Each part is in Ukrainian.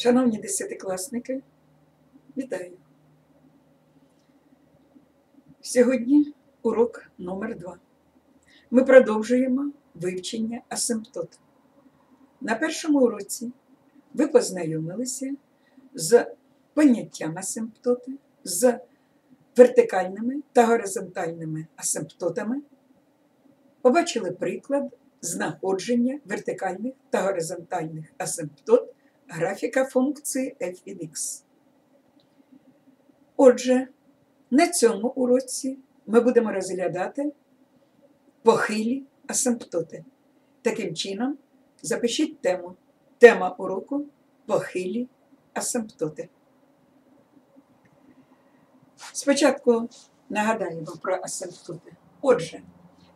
Шановні десятикласники, вітаю! Сьогодні урок номер 2 Ми продовжуємо вивчення асимптот. На першому уроці ви познайомилися з поняттям асимптоти, з вертикальними та горизонтальними асимптотами, побачили приклад знаходження вертикальних та горизонтальних асимптот графіка функції f від x. Отже, на цьому уроці ми будемо розглядати похилі асимптоти. Таким чином, запишіть тему. Тема уроку похилі асимптоти. Спочатку нагадаємо про асимптоти. Отже,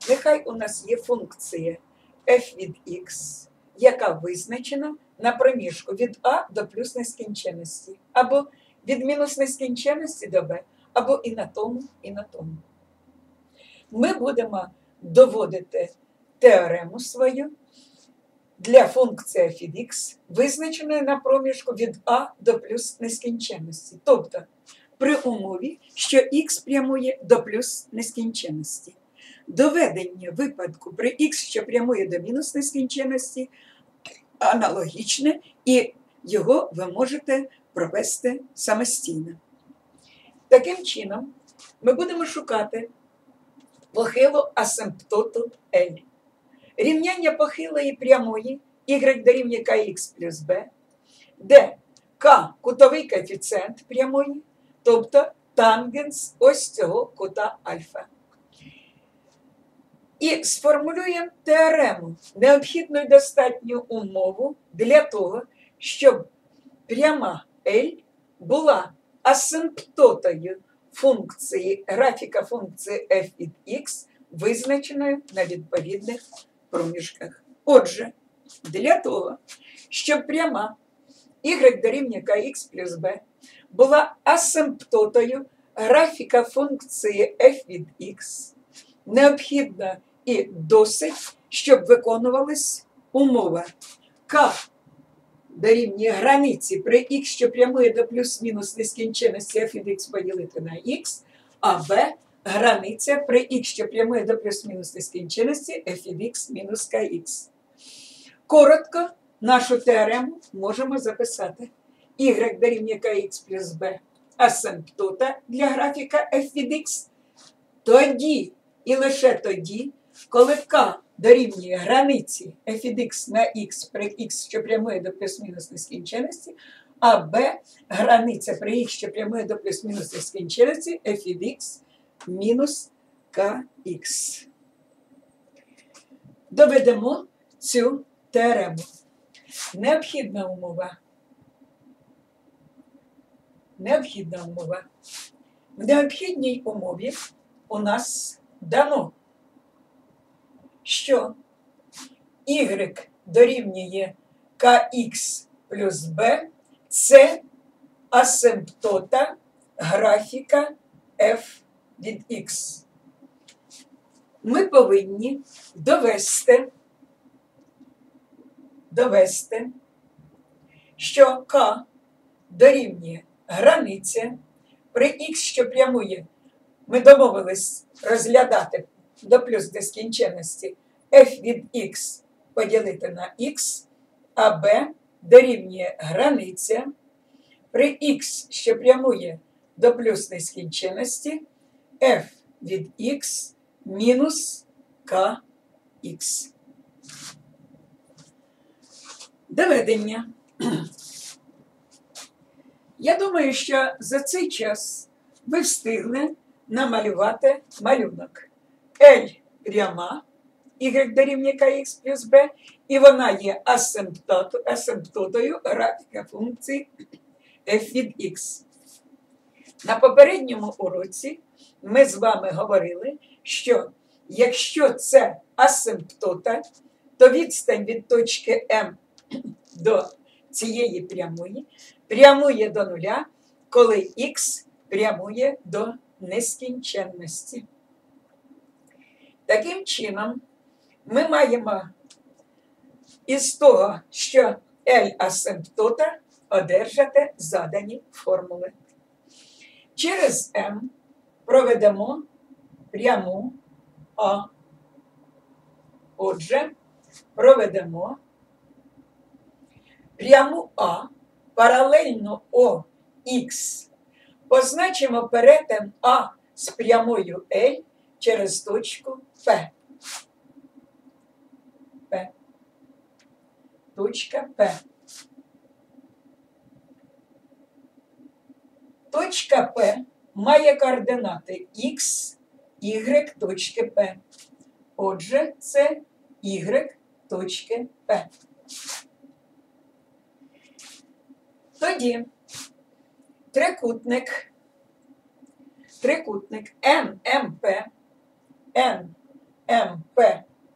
нехай у нас є функція f від x, яка визначена на проміжку від А до плюс нескінченності, або від мінус нескінченності до Б, або і на тому, і на тому. Ми будемо доводити теорему свою для функції від x, визначеної на проміжку від А до плюс нескінченності. Тобто при умові, що х прямує до плюс нескінченності. Доведення випадку при х, що прямує до мінус нескінченності, аналогічне, і його ви можете провести самостійно. Таким чином, ми будемо шукати похилу асимптоту L. Рівняння похилої прямої y дорівнює kx плюс b, де k кутовий коефіцієнт прямої, тобто тангенс ось цього кута альфа. І сформулюємо теорему, необхідну і достатню умову для того, щоб пряма L була асимптотою функції графіка функції f від x, визначеною на відповідних проміжках. Отже, для того, щоб пряма y дорівнює kx плюс b була асимптотою графіка функції f від x, необхідно і досить, щоб виконувалась умова К дорівнює границі при х, що прямує до плюс-мінус нескінченності f від x поділити на х, а b границя при х, що прямує до плюс-мінус нескінченності f від x мінус kx. Коротко нашу теорему можемо записати. y дорівнює kx плюс b асимптота для графіка f від x. Тоді і лише тоді, коли k дорівнює границі f на x при x, що прямує до плюс-мінус нескінченності, а b границя при x, що прямує до плюс-мінус нескінченності, f від x мінус kx. Доведемо цю теорему. Необхідна умова. Необхідна умова. В необхідній умові у нас дано що y дорівнює kx плюс b це асимптота графіка f від x. Ми повинні довести, довести, що k дорівнює границя при x, що прямує, ми домовились розглядати до плюс нескінченності f від x поділити на x, а b дорівнює границя при x, що прямує до плюс нескінченності, f від x мінус kx. Доведення. Я думаю, що за цей час ви встигли намалювати малюнок. L пряма, y дорівнює kx плюс b, і вона є асимптотою, графіка функції f від x. На попередньому уроці ми з вами говорили, що якщо це асимптота, то відстань від точки М до цієї прямої прямує до нуля, коли х прямує до нескінченності. Таким чином, ми маємо із того, що L асимптота, одержати задані формули. Через М проведемо пряму А. Отже, проведемо пряму А паралельно ОХ. Позначимо перетин А з прямою L через точку П. П. Точка П. Точка П має координати Х, Y точки П. Отже, це Y точки П. Тоді трикутник, трикутник НМП, НМП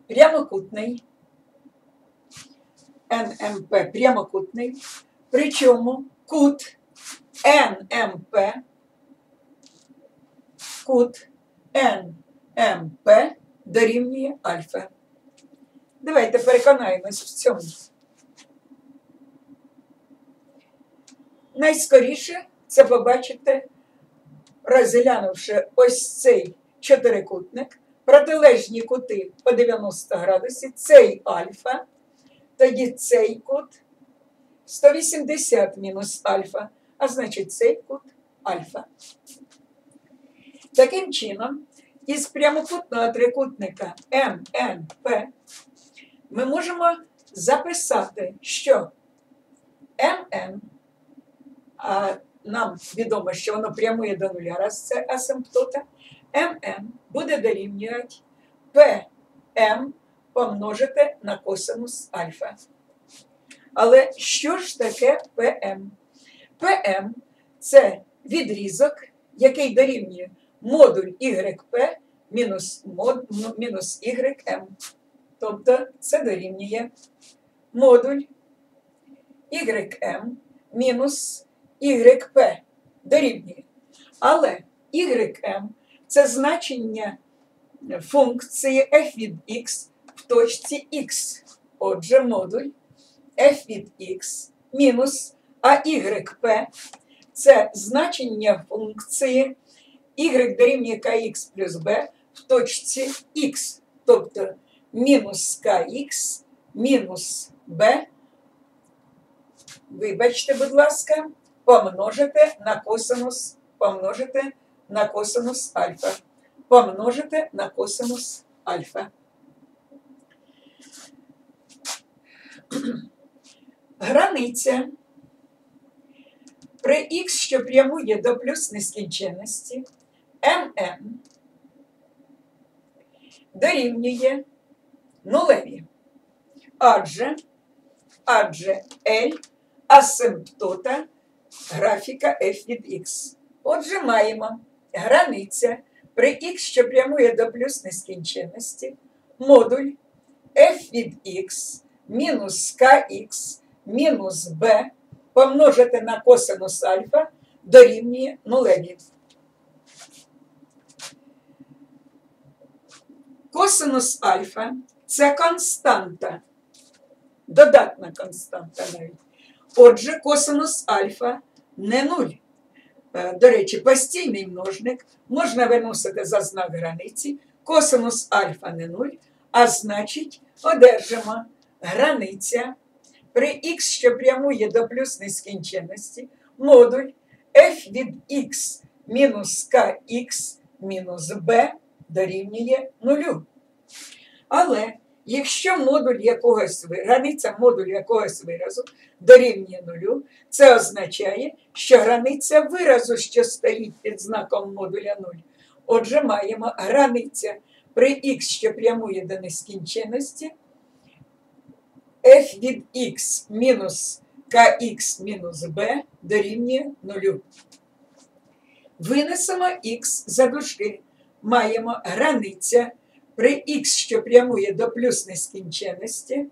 прямокутний, НМП прямокутний, причому кут НМП, кут НМП дорівнює альфа. Давайте переконаємось в цьому. Найскоріше це побачите, розглянувши ось цей чотирикутник, протилежні кути по 90 градусів, цей альфа, тоді цей кут. 180 мінус альфа, а значить цей кут альфа. Таким чином, із прямокутного трикутника МНП ми можемо записати, що МН а нам відомо, що воно прямує до нуля, раз це асимптота, МН буде дорівнювати ПМ помножити на косинус альфа. Але що ж таке ПМ? ПМ це відрізок, який дорівнює модуль YP мінус, мінус YM. Тобто це дорівнює модуль YM мінус YP дорівнює. Але YM це значення функції f від x в точці x. Отже, модуль f від x мінус а YP це значення функції y дорівнює kx плюс b в точці x. Тобто мінус kx мінус b. Вибачте, будь ласка, помножити на косинус, помножити на косинус альфа. Помножити на косинус альфа. Границя при х, що прямує до плюс нескінченності, МН дорівнює нулеві. Адже, адже L асимптота графіка f від x. Отже, маємо границя при x, що прямує до плюс нескінченності, модуль f від x мінус kx мінус b помножити на косинус альфа дорівнює нулеві. Косинус альфа це константа, додатна константа навіть. Отже, косинус альфа не нуль. Е, до речі, постійний множник можна виносити за знак границі. Косинус альфа не нуль, а значить, одержимо границя при х, що прямує до плюс нескінченності, модуль f від x мінус kx мінус b дорівнює нулю. Але Якщо модуль якогось границя модулю якогось виразу дорівнює нулю, це означає, що границя виразу, що стоїть під знаком модуля 0. Отже, маємо границя при х, що прямує до нескінченності, f від x мінус kx мінус b дорівнює нулю. Винесемо х за дужки. Маємо границя при х, що прямує до плюс нескінченності,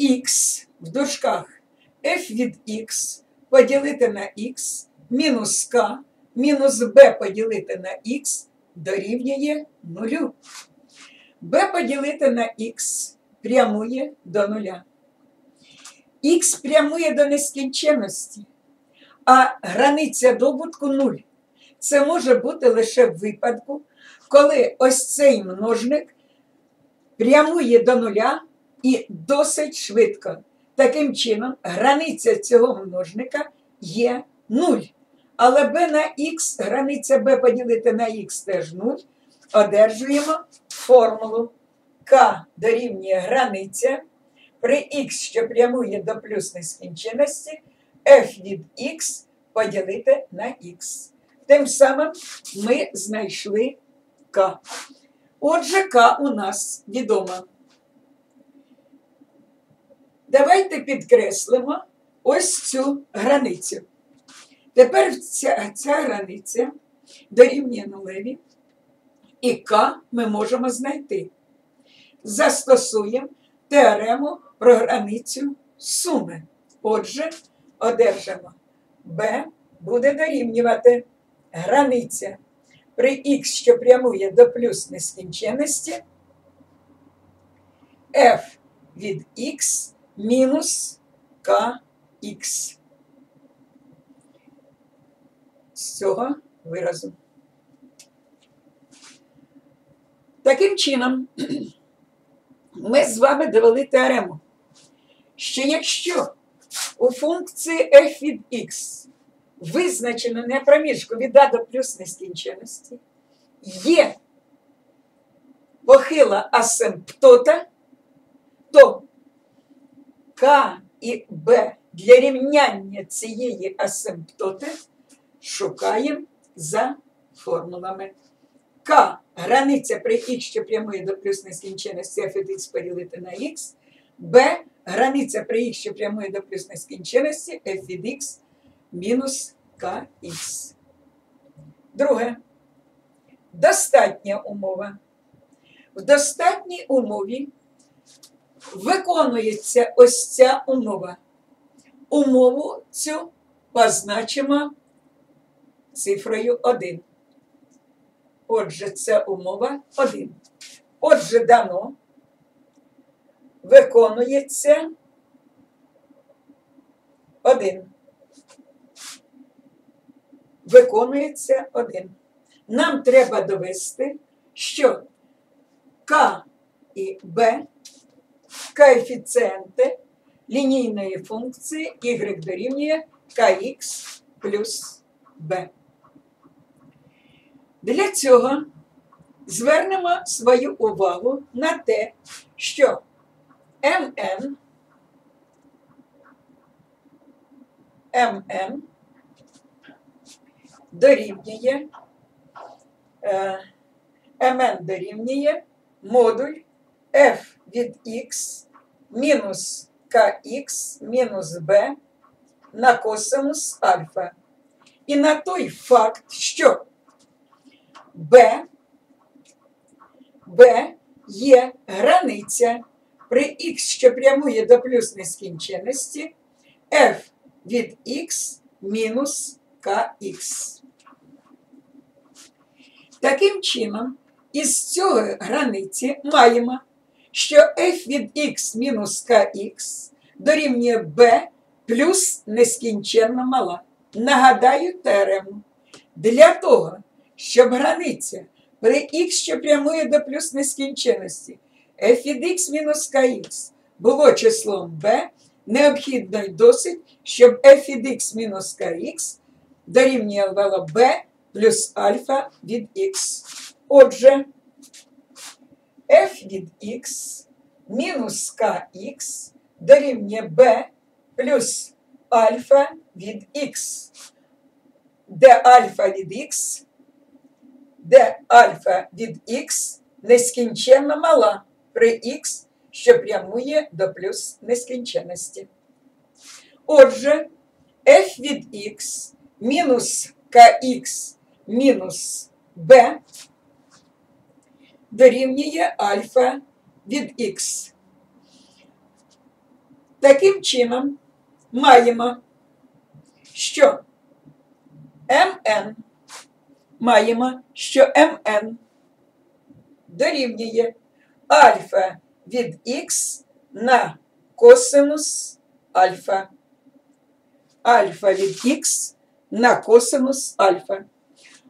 х в дужках f від х поділити на х мінус к мінус b поділити на х дорівнює нулю. b поділити на х прямує до нуля. х прямує до нескінченності, а границя добутку 0. Це може бути лише в випадку, коли ось цей множник прямує до нуля і досить швидко. Таким чином, границя цього множника є 0. Але b на х, границя b поділити на х теж 0, одержуємо формулу k дорівнює границя при х, що прямує до плюс нескінченності, f від х поділити на х. Тим самим ми знайшли k. Отже, k у нас відома. Давайте підкреслимо ось цю границю. Тепер ця, ця границя дорівнює нулеві, і К ми можемо знайти. Застосуємо теорему про границю суми. Отже, одержимо b буде дорівнювати границя при х, що прямує до плюс нескінченності, f від х мінус kx. З цього виразу. Таким чином, ми з вами довели теорему, що якщо у функції f від x визначено не проміжку від А до плюс нескінченності, є похила асимптота, то К і Б для рівняння цієї асимптоти шукаємо за формулами. К границя при х, що прямує до плюс нескінченності f від х поділити на х, Б границя при х, що прямує до плюс нескінченності f від х мінус kx. Друге. Достатня умова. В достатній умові виконується ось ця умова. Умову цю позначимо цифрою 1. Отже, це умова 1. Отже, дано виконується 1. Виконується 1. Нам треба довести, що К і Б коефіцієнти лінійної функції y дорівнює kx плюс b. Для цього звернемо свою увагу на те, що mn mn дорівнює е, mn дорівнює модуль f від x мінус kx мінус b на косинус альфа. І на той факт, що b, b є границя при x, що прямує до плюс нескінченності, f від x мінус kx. Таким чином, із цього границі маємо, що f від x мінус kx дорівнює b плюс нескінченно мала. Нагадаю теорему. Для того, щоб границя при х, що прямує до плюс нескінченності, f від x мінус kx було числом b, необхідно й досить, щоб f від x мінус kx дорівнювало b плюс альфа від x. Отже, f від x мінус kx дорівнює b плюс альфа від x, де альфа від x, де альфа від x нескінченно мала при x, що прямує до плюс нескінченності. Отже, f від x мінус kx мінус b дорівнює альфа від x. Таким чином, маємо, що mn маємо, що mn дорівнює альфа від х на косинус альфа. Альфа від х на косинус альфа.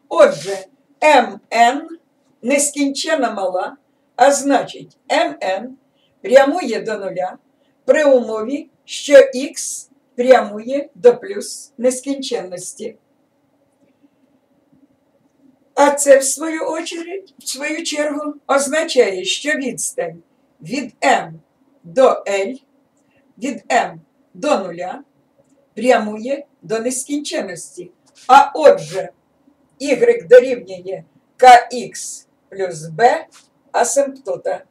Отже, МН нескінченно мала, а значить, МН прямує до нуля при умові, що х прямує до плюс нескінченності. А це, в свою очередь, в свою чергу, означає, що відстань від М до L, від М до нуля прямує до нескінченності. А отже, y дорівнює kx плюс b асимптота.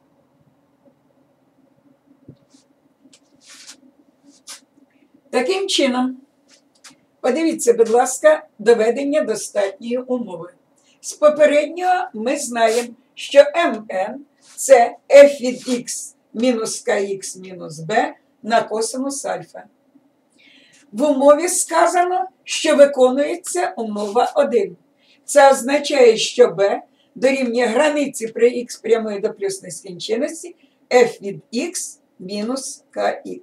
Таким чином, подивіться, будь ласка, доведення достатньої умови. З попереднього ми знаємо, що МН це f від x мінус kx мінус b на косинус альфа. В умові сказано, що виконується умова 1. Це означає, що b дорівнює границі при x прямої до плюс нескінченності f від x мінус kx.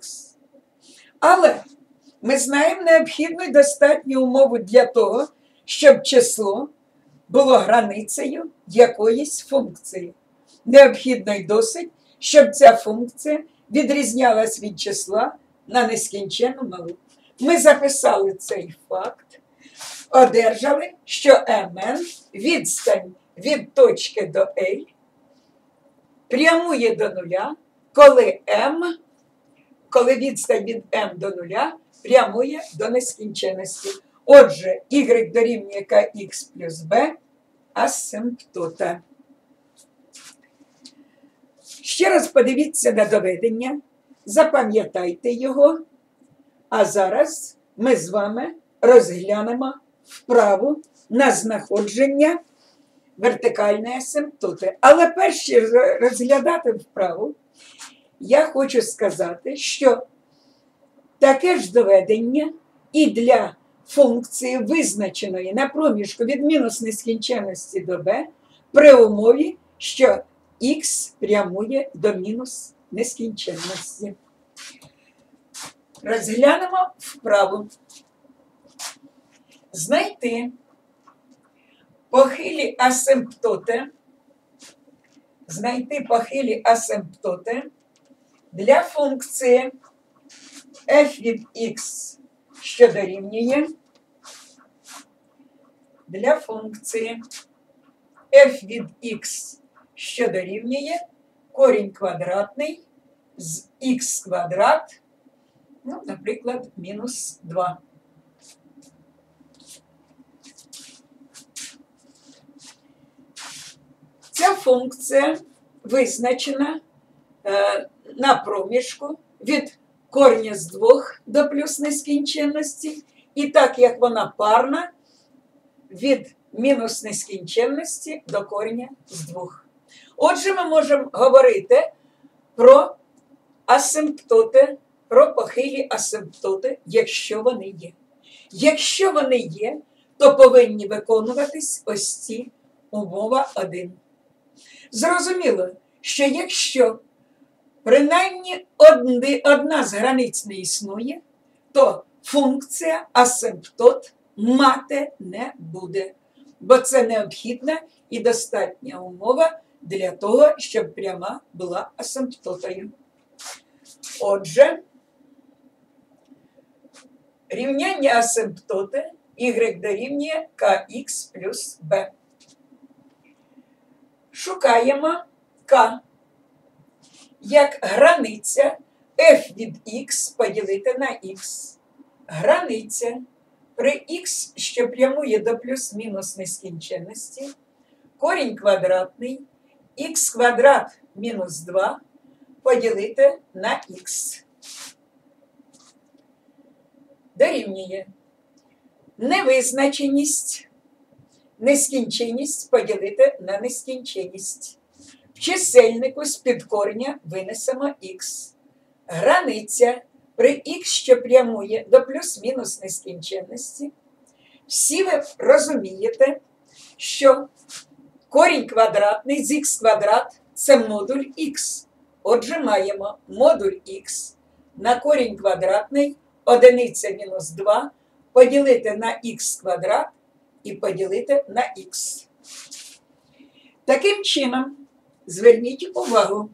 Але ми знаємо необхідну і достатню умову для того, щоб число було границею якоїсь функції. Необхідно й досить, щоб ця функція відрізнялась від числа на нескінченну малу. Ми записали цей факт, одержали, що МН відстань від точки до L прямує до нуля, коли М, коли відстань від М до нуля прямує до нескінченності. Отже, y дорівнює kx плюс b асимптота. Ще раз подивіться на доведення, запам'ятайте його. А зараз ми з вами розглянемо вправу на знаходження вертикальної асимптоти. Але перш ніж розглядати вправу, я хочу сказати, що таке ж доведення і для функції, визначеної на проміжку від мінус нескінченності до b, при умові, що х прямує до мінус нескінченності. Розглянемо вправу. Знайти похилі асимптоти, знайти похилі асимптоти для функції f від x, що дорівнює для функції f від x, що дорівнює корінь квадратний з х квадрат Ну, наприклад, мінус 2. Ця функція визначена е, на проміжку від корня з 2 до плюс нескінченності, і так як вона парна від мінус нескінченності до корня з 2. Отже, ми можемо говорити про асимптоти про похилі асимптоти, якщо вони є. Якщо вони є, то повинні виконуватись ось ці умова 1. Зрозуміло, що якщо принаймні одна з границь не існує, то функція асимптот мати не буде, бо це необхідна і достатня умова для того, щоб пряма була асимптотою. Отже, Рівняння асимптоти y дорівнює kx плюс b. Шукаємо k як границя f від x поділити на x. Границя при x, що прямує до плюс-мінус нескінченності, корінь квадратний х квадрат мінус 2 поділити на х дорівнює невизначеність, нескінченність поділити на нескінченність. В чисельнику з під корня винесемо х. Границя при х, що прямує до плюс-мінус нескінченності. Всі ви розумієте, що корінь квадратний з х квадрат це модуль х. Отже, маємо модуль х на корінь квадратний, одиниця мінус 2, поділити на х квадрат і поділити на х. Таким чином, зверніть увагу,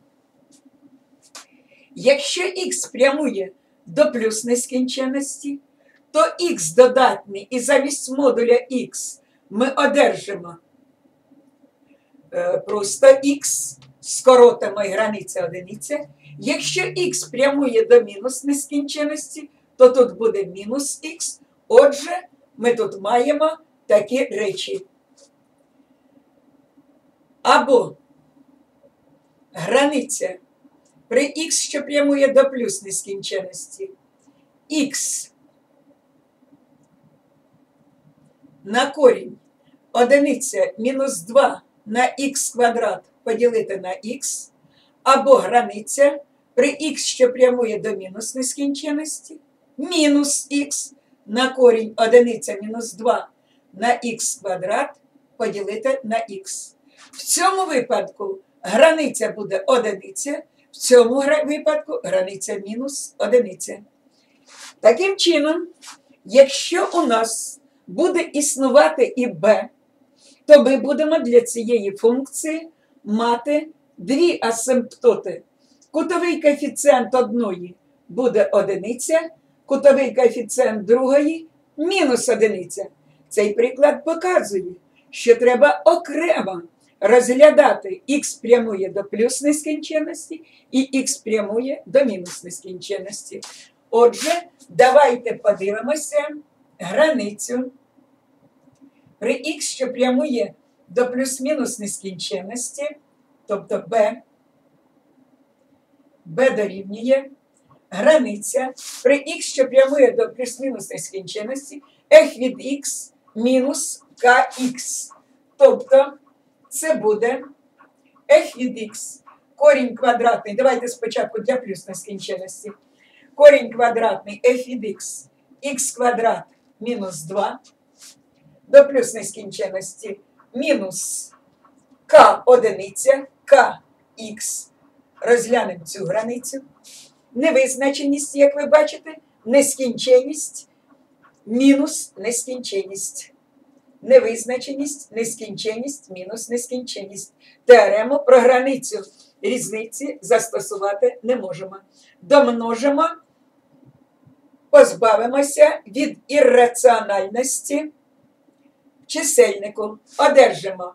якщо х прямує до плюс нескінченності, то х додатний і замість модуля х ми одержимо е, просто х, скоротимо і границя одиниця. Якщо х прямує до мінус нескінченності, то тут буде мінус х. Отже, ми тут маємо такі речі. Або границя при х, що прямує до плюс нескінченності, х на корінь одиниця мінус 2 на х квадрат поділити на х, або границя при х, що прямує до мінус нескінченності, мінус х на корінь одиниця мінус 2 на х квадрат поділити на х. В цьому випадку границя буде одиниця, в цьому випадку границя мінус одиниця. Таким чином, якщо у нас буде існувати і b, то ми будемо для цієї функції мати дві асимптоти. Кутовий коефіцієнт одної буде одиниця, кутовий коефіцієнт другої мінус одиниця. Цей приклад показує, що треба окремо розглядати х прямує до плюс нескінченності і х прямує до мінус нескінченності. Отже, давайте подивимося границю при х, що прямує до плюс-мінус нескінченності, тобто b, b дорівнює границя при х, що прямує до плюс-мінус нескінченності, f від х мінус kx. Тобто це буде f від х, корінь квадратний. Давайте спочатку для плюс нескінченності. Корінь квадратний f від х, х квадрат мінус 2 до плюс нескінченності мінус k одиниця, kx. Розглянемо цю границю. Невизначеність, як ви бачите, нескінченність, мінус нескінченність. Невизначеність, нескінченність, мінус нескінченність. Теорему про границю різниці застосувати не можемо. Домножимо, позбавимося від ірраціональності чисельнику. Одержимо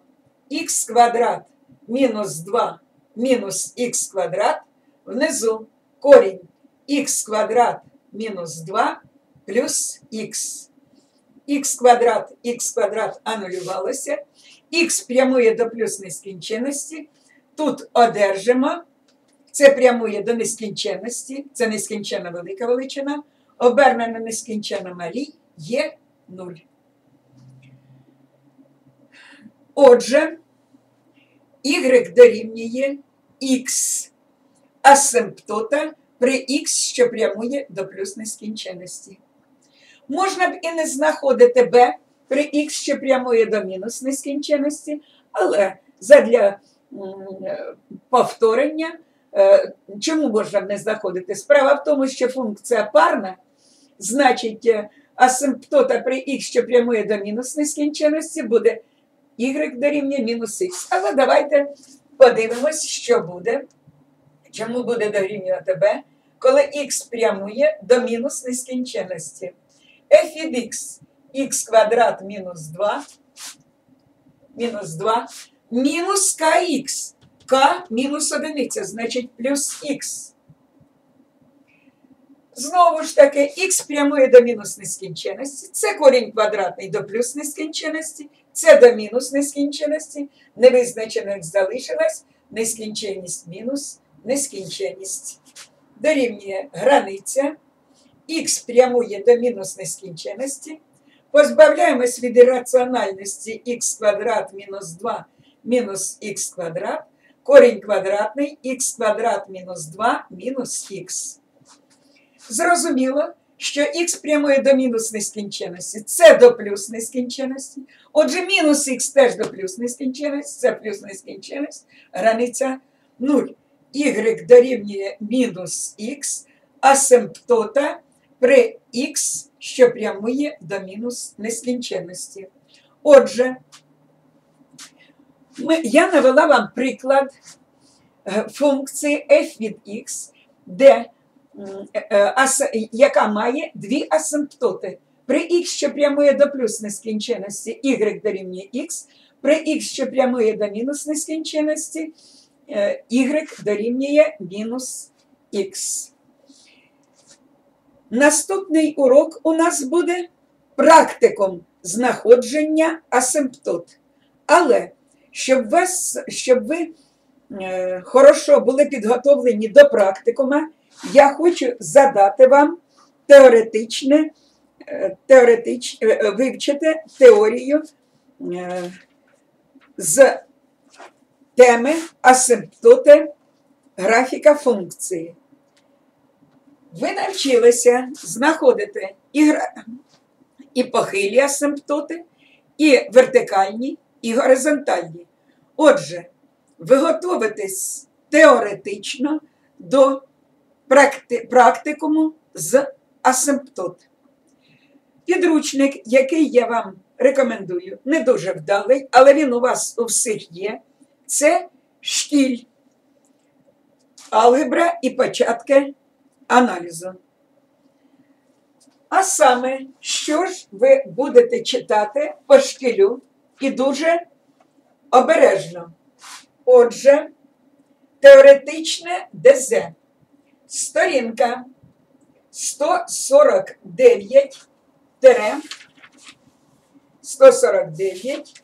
х квадрат мінус 2 мінус х квадрат, внизу корінь х квадрат мінус 2 плюс х. х квадрат, х квадрат анулювалося, х прямує до плюс нескінченності. Тут одержимо, це прямує до нескінченності, це нескінченна велика величина, обернена нескінченно малій є 0. Отже, y дорівнює х асимптота при х, що прямує до плюс нескінченності. Можна б і не знаходити b при х, що прямує до мінус нескінченності, але задля повторення, е, чому можна б не знаходити? Справа в тому, що функція парна, значить, е, асимптота при х, що прямує до мінус нескінченності, буде y дорівнює мінус х. Але давайте подивимось, що буде. Чому буде дорівнювати b, коли х прямує до мінус нескінченності. f від х, х квадрат мінус 2, мінус 2, мінус kx, k мінус одиниця, значить плюс х. Знову ж таки, х прямує до мінус нескінченності. Це корінь квадратний до плюс нескінченності, це до мінус нескінченності. Невизначених залишилась нескінченність мінус нескінченність. Дорівнює границя. Х прямує до мінус нескінченності. Позбавляємось від ірраціональності х квадрат мінус 2 мінус х квадрат. Корінь квадратний х квадрат мінус 2 мінус х. Зрозуміло, що х прямує до мінус нескінченності, це до плюс нескінченності. Отже, мінус х теж до плюс нескінченності, це плюс нескінченність, границя 0. Y дорівнює мінус х, асимптота при х, що прямує до мінус нескінченності. Отже, ми, я навела вам приклад е, функції f від x, де, е, е, яка має дві асимптоти. При х, що прямує до плюс нескінченності, y дорівнює x, при х, що прямує до мінус нескінченності, y дорівнює мінус х. Наступний урок у нас буде практикум знаходження асимптот. Але щоб, вас, щоб ви е, хорошо були підготовлені до практикума, я хочу задати вам теоретичне, е, теоретич, е, е, вивчити теорію е, з теми асимптоти графіка функції. Ви навчилися знаходити і, і похилі асимптоти, і вертикальні, і горизонтальні. Отже, ви готуєтесь теоретично до практи... практикуму з асимптот. Підручник, який я вам рекомендую, не дуже вдалий, але він у вас у всіх є. Це шкіль, алгебра і початки аналізу. А саме, що ж ви будете читати по шкілю і дуже обережно. Отже, теоретичне ДЗ. Сторінка 149 149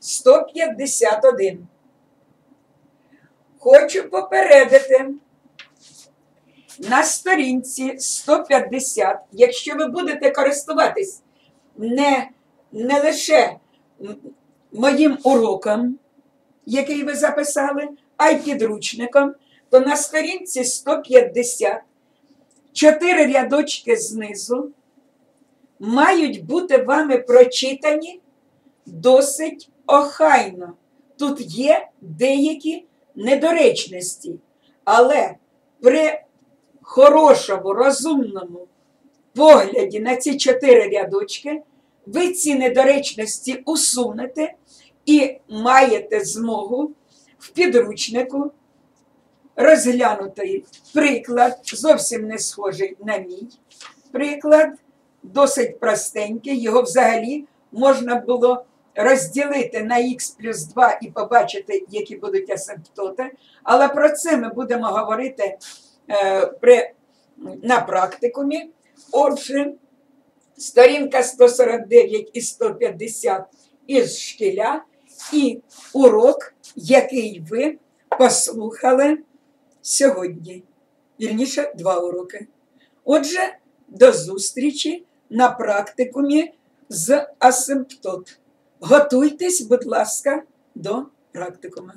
151. Хочу попередити на сторінці 150, якщо ви будете користуватись не, не лише моїм уроком, який ви записали, а й підручником, то на сторінці 150 чотири рядочки знизу мають бути вами прочитані досить охайно. Тут є деякі недоречності, але при хорошому, розумному погляді на ці чотири рядочки, ви ці недоречності усунете і маєте змогу в підручнику розглянути приклад, зовсім не схожий на мій приклад, досить простенький. Його взагалі можна було розділити на х плюс 2 і побачити, які будуть асимптоти. Але про це ми будемо говорити е, при, на практикумі. Отже, сторінка 149 і 150 із шкіля і урок, який ви послухали сьогодні. Вірніше, два уроки. Отже, до зустрічі на практикумі з асимптот. Готуйтесь, будь ласка, до практикума.